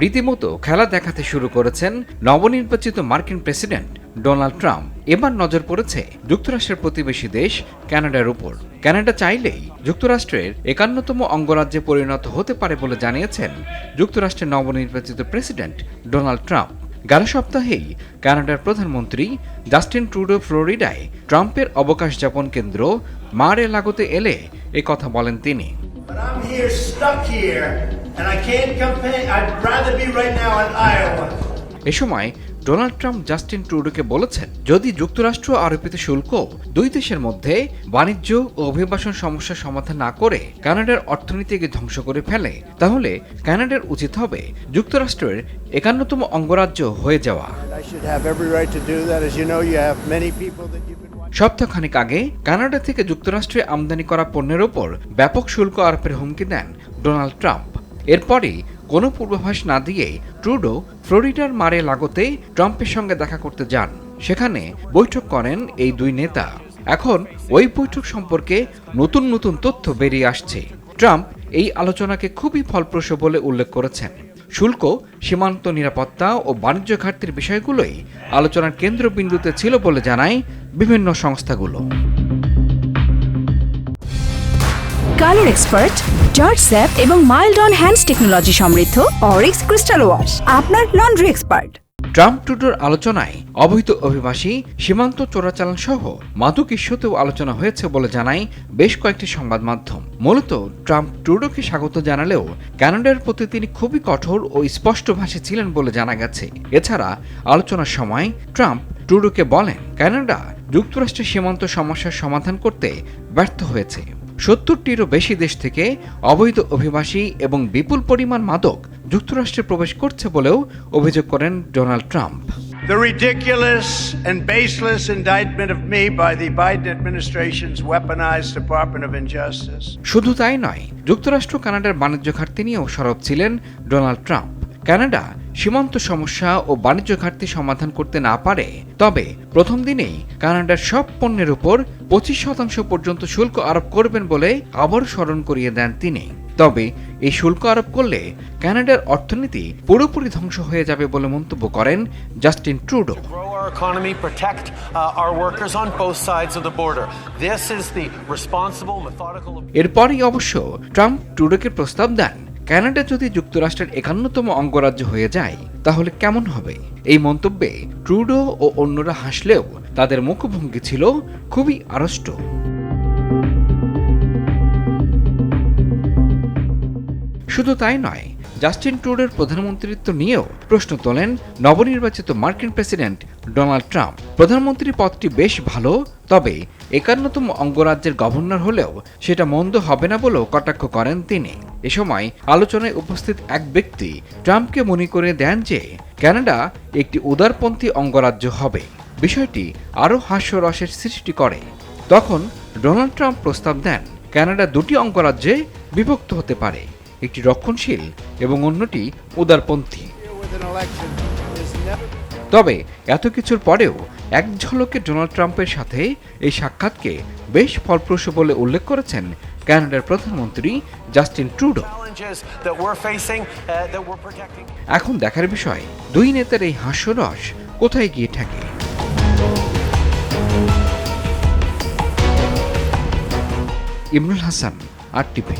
রীতিমতো খেলা দেখাতে শুরু করেছেন নবনির্বাচিত মার্কিন প্রেসিডেন্ট ডোনাল্ড ট্রাম্প। এবার নজর পড়েছে যুক্তরাষ্ট্রের প্রতিবেশী দেশ কানাডার উপর। কানাডা চাইলেই যুক্তরাষ্ট্রের একান্নতম অঙ্গরাজ্যে পরিণত হতে পারে বলে জানিয়েছেন যুক্তরাষ্ট্রের নবনির্বাচিত প্রেসিডেন্ট ডোনাল্ড ট্রাম্প। গেল সপ্তাহেই কানাডার প্রধানমন্ত্রী জাস্টিন ট্রুডো ফ্লোরিডায় ট্রাম্পের অবকাশ যাপন কেন্দ্র মারে লাগোতে এলে কথা বলেন তিনি। Here, stuck here, and I can't campaign. I'd rather be right now in Iowa. এ সময় ডোনাল্ড ট্রাম্প জাস্টিন ট্রুডোকে বলেছেন যদি যুক্তরাষ্ট্র আরোপিত শুল্ক দুই দেশের মধ্যে বাণিজ্য ও অভিবাসন সমস্যা সমাধান না করে কানাডার অর্থনীতিকে ধ্বংস করে ফেলে তাহলে কানাডার উচিত হবে যুক্তরাষ্ট্রের একান্নতম অঙ্গরাজ্য হয়ে যাওয়া সপ্তাহখানেক আগে কানাডা থেকে যুক্তরাষ্ট্রে আমদানি করা পণ্যের ওপর ব্যাপক শুল্ক আরোপের হুমকি দেন ডোনাল্ড ট্রাম্প। এরপরই কোনো পূর্বাভাস না দিয়ে ট্রুডো ফ্লোরিডার মারে লাগোতে ট্রাম্পের সঙ্গে দেখা করতে যান। সেখানে বৈঠক করেন এই দুই নেতা। এখন ওই বৈঠক সম্পর্কে নতুন নতুন তথ্য বেরিয়ে আসছে। ট্রাম্প এই আলোচনাকে খুবই ফলপ্রসূ বলে উল্লেখ করেছেন। শুল্ক, সীমান্ত নিরাপত্তা ও বাণিজ্য ঘাটতির বিষয়গুলোই আলোচনার কেন্দ্রবিন্দুতে ছিল বলে জানায় বিভিন্ন সংস্থাগুলো। কালার এক্সপার্ট জর্জ স্যাপ এবং মাইল্ড অন হ্যান্ডস টেকনোলজি সমৃদ্ধ অরিক্স ক্রিস্টাল ওয়াশ, আপনার লন্ড্রি এক্সপার্ট। ট্রাম্প টুডোর আলোচনায় অবৈধ অভিবাসী সীমান্ত চোরাচালান সহ মাদক ইস্যুতেও আলোচনা হয়েছে বলে জানায় বেশ কয়েকটি সংবাদ মাধ্যম। মূলত ট্রাম্প টুডোকে স্বাগত জানালেও কানাডার প্রতি তিনি খুবই কঠোর ও স্পষ্টভাষী ছিলেন বলে জানা গেছে। এছাড়া আলোচনার সময় ট্রাম্প টুডোকে বলেন কানাডা যুক্তরাষ্ট্রের সীমান্ত সমস্যার সমাধান করতে ব্যর্থ হয়েছে। সত্তরটিরও বেশি দেশ থেকে অবৈধ অভিবাসী এবং বিপুল পরিমাণ মাদক যুক্তরাষ্ট্রে প্রবেশ করছে বলেও অভিযোগ করেন Donald Trump The ridiculous and baseless indictment of me by the Biden administration's weaponized Department of Injustice. শুধু তাই নয় যুক্তরাষ্ট্র কানাডার বাণিজ্য ঘাটতি নিয়েও সরব ছিলেন ডোনাল্ড ট্রাম্প কানাডা সীমান্ত সমস্যা ও বাণিজ্য ঘাটতি সমাধান করতে না পারে তবে প্রথম দিনেই কানাডার সব পণ্যের উপর পঁচিশ শতাংশ পর্যন্ত শুল্ক আরোপ করবেন বলে আবার স্মরণ করিয়ে দেন তিনি তবে এই শুল্ক আরোপ করলে কানাডার অর্থনীতি পুরোপুরি ধ্বংস হয়ে যাবে বলে মন্তব্য করেন Justin Trudeau our economy, protect uh, our workers on both sides of the border. This is the responsible, methodical. এরপরই অবশ্য ট্রাম্প ট্রুডোকে প্রস্তাব দেন কানাডা যদি যুক্তরাষ্ট্রের একান্নতম অঙ্গরাজ্য হয়ে যায়, তাহলে কেমন হবে? এই মন্তব্যে ট্রুডো ও অন্যরা হাসলেও তাদের মুখভঙ্গি ছিল খুবই আড়ষ্ট। শুধু তাই নয়, জাস্টিন ট্রুডোর প্রধানমন্ত্রিত্ব নিয়েও প্রশ্ন তোলেন নবনির্বাচিত মার্কিন প্রেসিডেন্ট ডোনাল্ড ট্রাম্প। প্রধানমন্ত্রী পদটি বেশ ভালো, তবে একান্নতম অঙ্গরাজ্যের গভর্নর হলেও সেটা মন্দ হবে না বলেও কটাক্ষ করেন তিনি। এ সময় আলোচনায় উপস্থিত এক ব্যক্তি ট্রাম্পকে মনে করে দেন যে কানাডা একটি উদারপন্থী অঙ্গরাজ্য হবে। বিষয়টি আরও হাস্যরসের সৃষ্টি করে। তখন ডোনাল্ড ট্রাম্প প্রস্তাব দেন, কানাডা দুটি অঙ্গরাজ্যে বিভক্ত হতে পারে, একটি রক্ষণশীল এবং অন্যটি উদারপন্থী। তবে এত কিছুর পরেও এক ঝলকে ডোনাল্ড ট্রাম্পের সাথে এই সাক্ষাৎকে বেশ ফলপ্রসূ বলে উল্লেখ করেছেন কানাডার প্রধানমন্ত্রী জাস্টিন ট্রুডো। Uh. এখন দেখার বিষয় দুই নেতার এই হাস্যরস কোথায় গিয়ে থাকে ইমরুল হাসান আর টিভি।